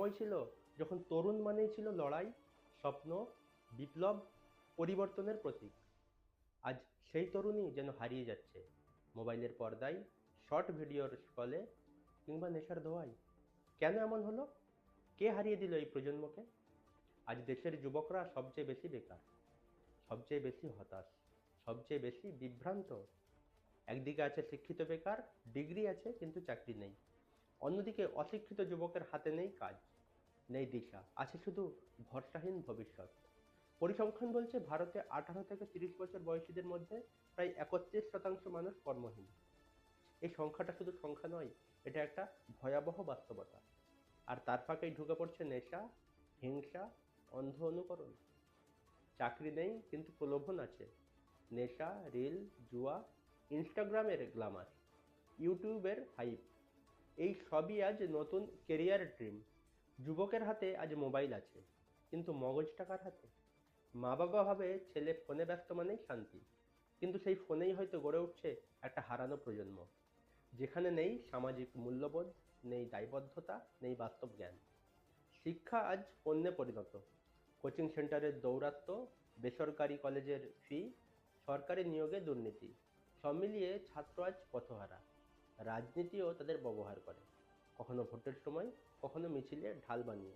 সময় ছিল, যখন তরুণ মানেই ছিল লড়াই, স্বপ্ন, বিপ্লব, পরিবর্তনের প্রতীক। আজ সেই তরুণই যেন হারিয়ে যাচ্ছে। মোবাইলের পর্দায়, শর্ট ভিডিওর স্কলে কিংবা নেশার ধোয়ায়। কেন এমন হলো? কে হারিয়ে দিল এই প্রজন্মকে? আজ দেশের যুবকরা সবচেয়ে বেশি বেকার, সবচেয়ে বেশি হতাশ, সবচেয়ে বেশি বিভ্রান্ত। একদিকে আছে শিক্ষিত বেকার, ডিগ্রি আছে কিন্তু চাকরি নেই। অন্যদিকে অশিক্ষিত যুবকের হাতে নেই কাজ, নেই দিশা, আছে শুধু ভরসাহীন ভবিষ্যৎ। পরিসংখ্যান বলছে ভারতে আঠারো থেকে তিরিশ বছর বয়সীদের মধ্যে প্রায় একত্রিশ শতাংশ মানুষ কর্মহীন। এই সংখ্যাটা শুধু সংখ্যা নয়, এটা একটা ভয়াবহ বাস্তবতা। আর তার ফাঁকেই ঢুকে পড়ছে নেশা, হিংসা, অন্ধ অনুকরণ। চাকরি নেই, কিন্তু প্রলোভন আছে। নেশা, রিল, জুয়া, ইনস্টাগ্রামের গ্লামার, ইউটিউবের হাইপ। এই সবই আজ নতুন কেরিয়ার ড্রিম যুবকের হাতে আজ মোবাইল আছে, কিন্তু মগজ টাকার হাতে। মা বাবা ভাবে ছেলে ফোনে ব্যস্ত মানেই শান্তি, কিন্তু সেই ফোনেই হয়তো গড়ে উঠছে একটা হারানো প্রজন্ম। যেখানে নেই সামাজিক মূল্যবোধ, নেই দায়বদ্ধতা, নেই বাস্তব জ্ঞান। শিক্ষা আজ পণ্যে পরিণত। কোচিং সেন্টারের দৌরাত্ম, বেসরকারি কলেজের ফি সরকারি নিয়োগে দুর্নীতি। সব মিলিয়ে ছাত্র আজ পথহারা। রাজনীতিও তাদের ব্যবহার করে। কখনো ভোটের সময়, কখনো মিছিলে ঢাল বানিয়ে।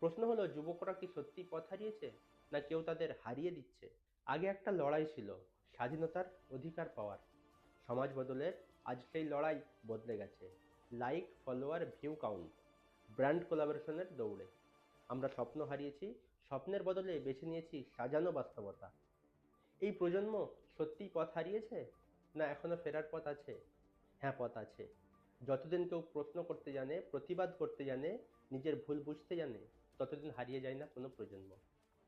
প্রশ্ন হলো, যুবকরা কি সত্যি পথ হারিয়েছে, না কেউ তাদের হারিয়ে দিচ্ছে? আগে একটা লড়াই ছিল, স্বাধীনতার অধিকার পাওয়ার। সমাজ বদলের, আজ সেই লড়াই বদলে গেছে। Like, follower, view count. Brand কোলাবোরেশনের দৌড়ে। আমরা স্বপ্ন হারিয়েছি, স্বপ্নের বদলে বেছে নিয়েছি সাজানো বাস্তবতা। এই প্রজন্ম সত্যিই পথ হারিয়েছে, না এখনও ফেরার পথ আছে? হ্যাঁ পথ আছে। যতদিন কেউ প্রশ্ন করতে জানে, প্রতিবাদ করতে জানে, নিজের ভুল বুঝতে জানে, ততদিন হারিয়ে যায় না কোনো প্রজন্ম।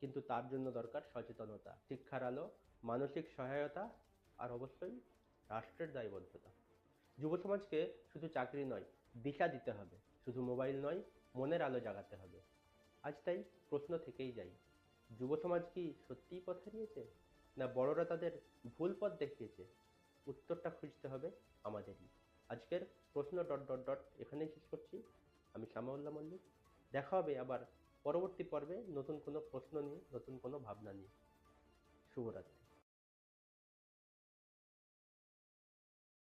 কিন্তু তার জন্য দরকার সচেতনতা, শিক্ষার আলো, মানসিক সহায়তা আর অবশ্যই রাষ্ট্রের দায়বদ্ধতা। যুব সমাজকে শুধু চাকরি নয়, দিশা দিতে হবে। শুধু মোবাইল নয়, মনের আলো জাগাতে হবে। আজ তাই প্রশ্ন থেকেই যাই, যুব সমাজ কি সত্যিই পথ হারিয়েছে? না বড়রা তাদের ভুল পথ দেখিয়েছে? উত্তরটা খুঁজতে হবে আমাদেরই আজকের প্রশ্ন ডট ডট ডট এখানেই শেষ করছি। আমি শ্যামাউল্লাহ মল্লিক। দেখা হবে আবার পরবর্তী পর্বে নতুন কোনো প্রশ্ন নিয়ে, নতুন কোনো ভাবনা নিয়ে। শুভরাত্রি।